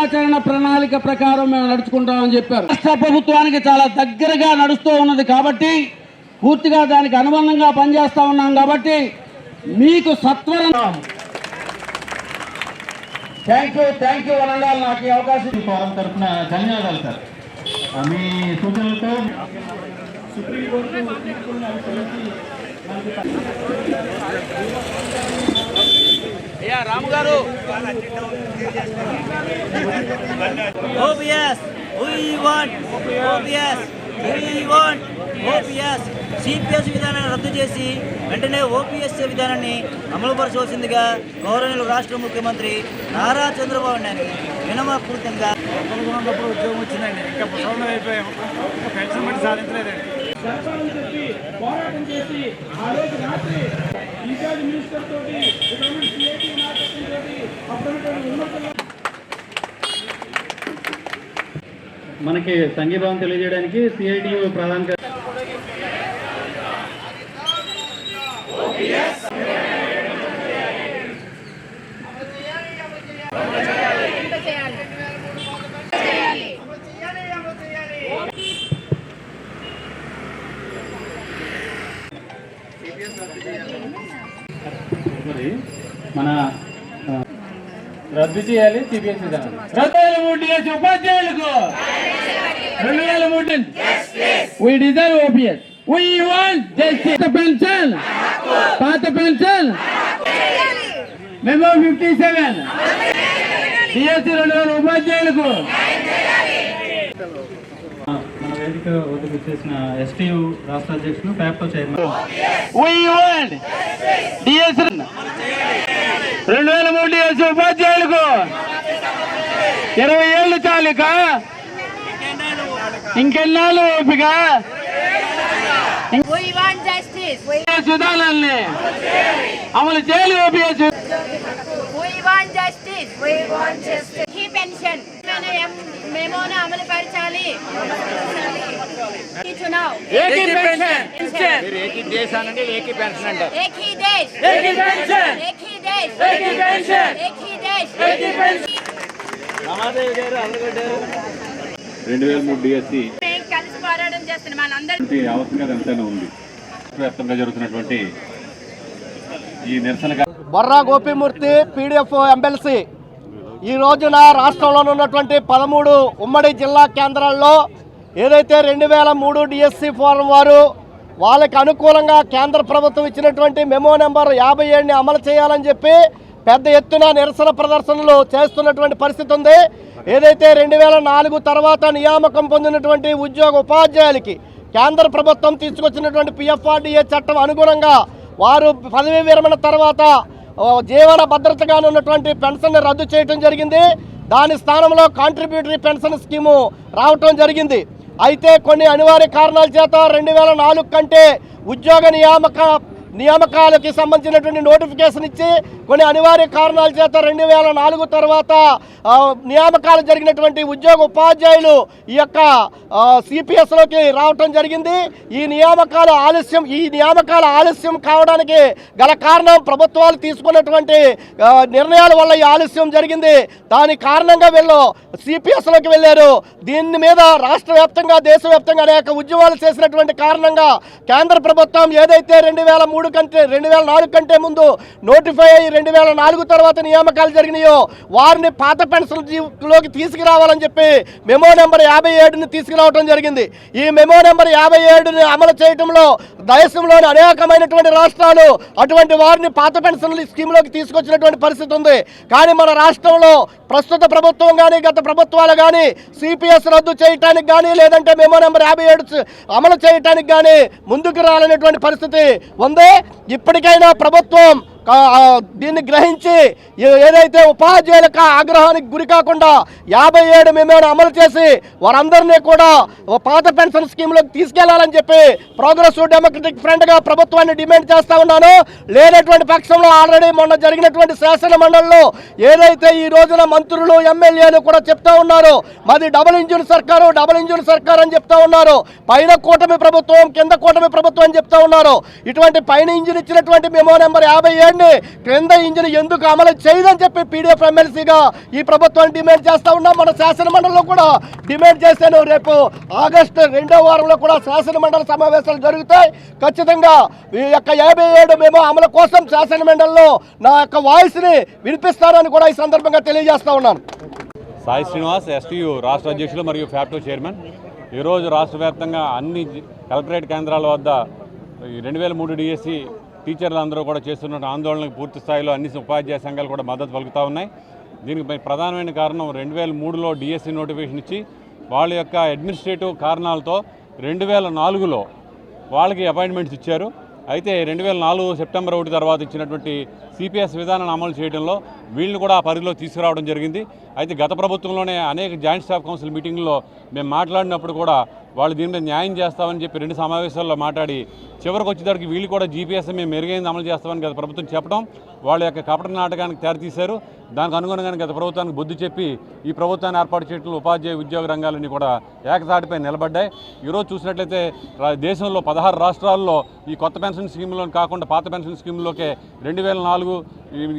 ఆచరణ ప్రణాళిక ప్రకారం మేము నడుచుకుంటామని చెప్పారు. రాష్ట్ర ప్రభుత్వానికి చాలా దగ్గరగా నడుస్తూ ఉన్నది కాబట్టి పూర్తిగా దానికి అనుబంధంగా పనిచేస్తా ఉన్నాం కాబట్టి మీకు సత్వరం థ్యాంక్ యూ థ్యాంక్ యూ వనండాలి నాకు ఈ అవకాశం ఫోరం తరఫున ధన్యవాదాలు సార్. మీ సూచనలతో OPS, we want OPS, we want OPS. CPS విధానాన్ని రద్దు చేసి వెంటనే ఓపీఎస్ విధానాన్ని అమలుపరచవలసిందిగా గౌరవనీయులు రాష్ట్ర ముఖ్యమంత్రి నారా చంద్రబాబు నాయుడు వినమపూర్తంగా ఉన్నప్పుడు ఉద్యోగం వచ్చిందండి. ఇంకా అయిపోయాము పెన్షన్ సాధించలేదండి. పోరాటం చేసి ఆ రోజు రాత్రి ఇన్ఛార్జ్ మినిస్టర్ తోటి గవర్నమెంట్ సిఐటి నాయకత్వం తోటి అప్పుడున్నటువంటి మనకి సంఘీభావం తెలియజేయడానికి సిఐటియు ప్రధాన మన రద్దు చేయాలి సిబిఎస్ రెండు వేల మూడు డిఎస్ ఉపాధ్యాయులకు. రెండు వేల మూడు. We desire OPS we want justice pension. పాత pension. Memo fifty seven DSC రెండు వేల ఉపాధ్యాయులకు. మన వేదిక వద్దకు చేసిన ఎస్టీయు రాష్ట్ర అధ్యక్షులు ప్యాప్టో చైర్మన్. రెండు వేల మూడు డిఎస్సి ఉపాధ్యాయులకు ఇరవై ఏళ్ళు చాలిక. ఇంకెన్నాళ్ళు ఓపిక? We want justice. We, OPS విధానాన్ని అమలు చేయాలి OPS we want justice. We want justice. ఈ పెన్షన్ మేమోన అమలు పరచాలి ఈ చునావ్ ఏకీ పెన్షన్ एक ही देश ఏకీ పెన్షన్ एक ही देश ఏకీ పెన్షన్ एक ही देश ఏకీ పెన్షన్ రెండు వేల మూడు డిఎస్సి మేము కలిసి పోరాటం చేస్తున్నాం మనందరం అవసరం ఎంతైనా ఉంది వ్యాప్తంగా జరుగుతున్నటువంటి ఈ నిరసన బొర్రా గోపిమూర్తి పీడిఎఫ్ ఎమ్మెల్సీ ఈ రోజున రాష్ట్రంలో ఉన్నటువంటి పదమూడు ఉమ్మడి జిల్లా కేంద్రాల్లో ఏదైతే రెండు వేల మూడు డిఎస్సి ఫోరం వారు వాళ్ళకి అనుకూలంగా కేంద్ర ప్రభుత్వం ఇచ్చినటువంటి మెమో నెంబర్ యాభై ఏడుని అమలు చేయాలని చెప్పి పెద్ద ఎత్తున నిరసన ప్రదర్శనలు చేస్తున్నటువంటి పరిస్థితి ఉంది. ఏదైతే రెండు వేల నాలుగు తర్వాత నియామకం పొందినటువంటి ఉద్యోగ ఉపాధ్యాయులకి కేంద్ర ప్రభుత్వం తీసుకొచ్చినటువంటి పిఎఫ్ఆర్డిఏ చట్టం అనుగుణంగా వారు పదవీ విరమణ తర్వాత జీవన భద్రతగా ఉన్నటువంటి పెన్షన్ రద్దు చేయడం జరిగింది. దాని స్థానంలో కాంట్రిబ్యూటరీ పెన్షన్ స్కీము రావటం జరిగింది. అయితే కొన్ని అనివార్య కారణాల చేత రెండు వేల నాలుగు కంటే ఉద్యోగ నియామక నియామకాలకి సంబంధించినటువంటి నోటిఫికేషన్ ఇచ్చి కొన్ని అనివార్య కారణాల చేత రెండు వేల నాలుగు తర్వాత నియామకాలు జరిగినటువంటి ఉద్యోగ ఉపాధ్యాయులు ఈ యొక్క సిపిఎస్లోకి రావటం జరిగింది. ఈ నియామకాలు ఆలస్యం ఈ నియామకాల ఆలస్యం కావడానికి గల కారణం ప్రభుత్వాలు తీసుకున్నటువంటి నిర్ణయాల వల్ల ఈ ఆలస్యం జరిగింది. దాని కారణంగా వీళ్ళు సిపిఎస్లోకి వెళ్ళారు. దీని మీద రాష్ట్ర వ్యాప్తంగా దేశవ్యాప్తంగా అనేక ఉద్యమాలు చేసినటువంటి కారణంగా కేంద్ర ప్రభుత్వం ఏదైతే రెండు వేల మూడు కంటే రెండు వేల నాలుగు కంటే ముందు నోటిఫై అయ్యి రెండు వేల నాలుగు తర్వాత నియామకాలు జరిగినాయో వారిని పాత పెన్షన్లోకి తీసుకురావాలని చెప్పి మెమో నెంబర్ యాభై ఏడుని తీసుకురావడం జరిగింది. ఈ మెమో నెంబర్ యాభై ఏడుని అమలు చేయడంలో దేశంలోని అనేకమైనటువంటి రాష్ట్రాలు అటువంటి వారిని పాత పెన్షన్ల స్కీమ్లోకి తీసుకొచ్చినటువంటి పరిస్థితి ఉంది. కానీ మన రాష్ట్రంలో ప్రస్తుత ప్రభుత్వం కానీ గత ప్రభుత్వాలు కానీ సిపిఎస్ రద్దు చేయటానికి కానీ లేదంటే మెమో నెంబర్ యాభై ఏడు అమలు చేయటానికి కానీ ముందుకు రాలనేటువంటి పరిస్థితి. ఉంది ఇప్పటికైనా ప్రభుత్వం దీన్ని గ్రహించి ఏదైతే ఉపాధ్యాయులకు ఆగ్రహానికి గురి కాకుండా యాభై ఏడు మేమేమైనా అమలు చేసి వారందరినీ కూడా ఓ పాత పెన్షన్ స్కీమ్లోకి తీసుకెళ్ళాలని చెప్పి ప్రోగ్రెస్ డెమోక్రటిక్ ఫ్రంట్గా ప్రభుత్వాన్ని డిమాండ్ చేస్తా ఉన్నాను. లేనటువంటి పక్షంలో ఆల్రెడీ మొన్న జరిగినటువంటి శాసన మండలిలో ఏదైతే ఈ రోజున మంత్రులు ఎమ్మెల్యేలు కూడా చెప్తా ఉన్నారు. మాది డబుల్ ఇంజిన్ సర్కారు డబుల్ ఇంజిన్ సర్కారు అని చెప్తా ఉన్నారు. పైన కూటమి ప్రభుత్వం కింద కూటమి ప్రభుత్వం అని చెప్తా ఉన్నారు. ఇటువంటి పైన ఇంజిన్ ఇచ్చినటువంటి మెమో నెంబర్ యాభై ఏడు ఇంజిన్ని క్రింద ఇంజిన్ ఎందుకు అమలు చేయదని చెప్పి పీడిఎఫ్ ఎమ్మెల్సీగా ఈ ప్రభుత్వాన్ని డిమాండ్ చేస్తా ఉన్నాం. మన శాసనమండలిలో కూడా డిమాండ్ చేశాను. రేపు ఆగస్టు రెండో వారంలో కూడా శాసనమండలి సమావేశాలు జరుగుతాయి. ఖచ్చితంగా ఈ యొక్క యాభై ఏడు మేము అమలు కోసం శాసనమండలిలో నా యొక్క వాయిస్ని వినిపిస్తానని కూడా ఈ సందర్భంగా తెలియజేస్తా ఉన్నాను. సాయి శ్రీనివాస్ ఎస్టీయు రాష్ట్ర అధ్యక్షులు మరియు ఫ్యాప్టో చైర్మన్. ఈరోజు రాష్ట్ర వ్యాప్తంగా అన్ని కలెక్టరేట్ కేంద్రాల వద్ద ఈ రెండు వేల మూడు డిఎస్సి టీచర్లు అందరూ కూడా చేస్తున్న ఆందోళనకు పూర్తి స్థాయిలో అన్ని ఉపాధ్యాయ సంఘాలు కూడా మద్దతు పలుకుతూ ఉన్నాయి. దీనికి ప్రధానమైన కారణం రెండు వేల మూడులో డిఎస్సి నోటిఫికేషన్ ఇచ్చి వాళ్ళ యొక్క అడ్మినిస్ట్రేటివ్ కారణాలతో రెండు వేల నాలుగులో వాళ్ళకి అపాయింట్మెంట్స్ ఇచ్చారు. అయితే రెండు వేల నాలుగు సెప్టెంబర్ ఒకటి తర్వాత ఇచ్చినటువంటి సిపిఎస్ విధానాన్ని అమలు చేయడంలో వీళ్ళని కూడా ఆ పరిధిలో తీసుకురావడం జరిగింది. అయితే గత ప్రభుత్వంలోనే అనేక జాయింట్ స్టాఫ్ కౌన్సిల్ మీటింగ్లో మేము మాట్లాడినప్పుడు కూడా వాళ్ళు దీని మీద న్యాయం చేస్తామని చెప్పి రెండు సమావేశాల్లో మాట్లాడి చివరికి వచ్చేసరికి వీళ్ళు కూడా జీపీఎస్ మేము మెరుగైంది అమలు చేస్తామని గత ప్రభుత్వం చెప్పడం వాళ్ళ యొక్క కపట నాటకానికి తెరతీశారు దానికి అనుగుణంగానే గత ప్రభుత్వానికి బుద్ధి చెప్పి ఈ ప్రభుత్వాన్ని ఏర్పాటు చేయట్లు ఉపాధ్యాయ ఉద్యోగ రంగాలన్నీ కూడా ఏకతాటిపై నిలబడ్డాయి. ఈరోజు చూసినట్లయితే దేశంలో పదహారు రాష్ట్రాల్లో ఈ కొత్త పెన్షన్ స్కీమ్లో కాకుండా పాత పెన్షన్ స్కీమ్లోకే రెండు వేల నాలుగు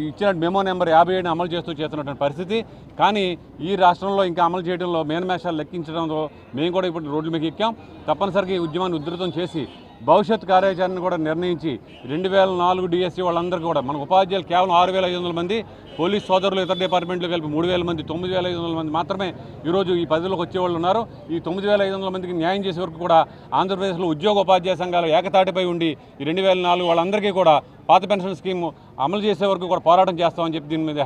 ఇచ్చిన మెమో నెంబర్ యాభై ఏడుని అమలు చేస్తూ చేస్తున్నటువంటి పరిస్థితి. కానీ ఈ రాష్ట్రంలో ఇంకా అమలు చేయడంలో మేనమేషాలు లెక్కించడంతో మేము కూడా ఇప్పుడు రోడ్ల మీద ఎక్కాం. తప్పనిసరిగా ఈ ఉద్యమాన్ని ఉధృతం చేసి భవిష్యత్ కార్యాచరణ కూడా నిర్ణయించి రెండు వేల నాలుగు డిఎస్సి వాళ్ళందరికీ కూడా మన ఉపాధ్యాయులు కేవలం ఆరు వేల ఐదు వందల మంది పోలీస్ సోదరులు ఇతర డిపార్ట్మెంట్లు కలిపి మూడు వేల మంది తొమ్మిది వేల ఐదు వందల మంది మాత్రమే ఈరోజు ఈ పదవిలోకి వచ్చేవాళ్ళు ఉన్నారు. ఈ తొమ్మిది వేల ఐదు వందల మందికి న్యాయం చేసే వరకు కూడా ఆంధ్రప్రదేశ్లో ఉద్యోగ ఉపాధ్యాయ సంఘాలు ఏకతాటిపై ఉండి ఈ రెండు వేల నాలుగు వాళ్ళందరికీ కూడా పాత పెన్షన్ స్కీమ్ అమలు చేసే వరకు కూడా పోరాటం చేస్తామని చెప్పి దీని మీద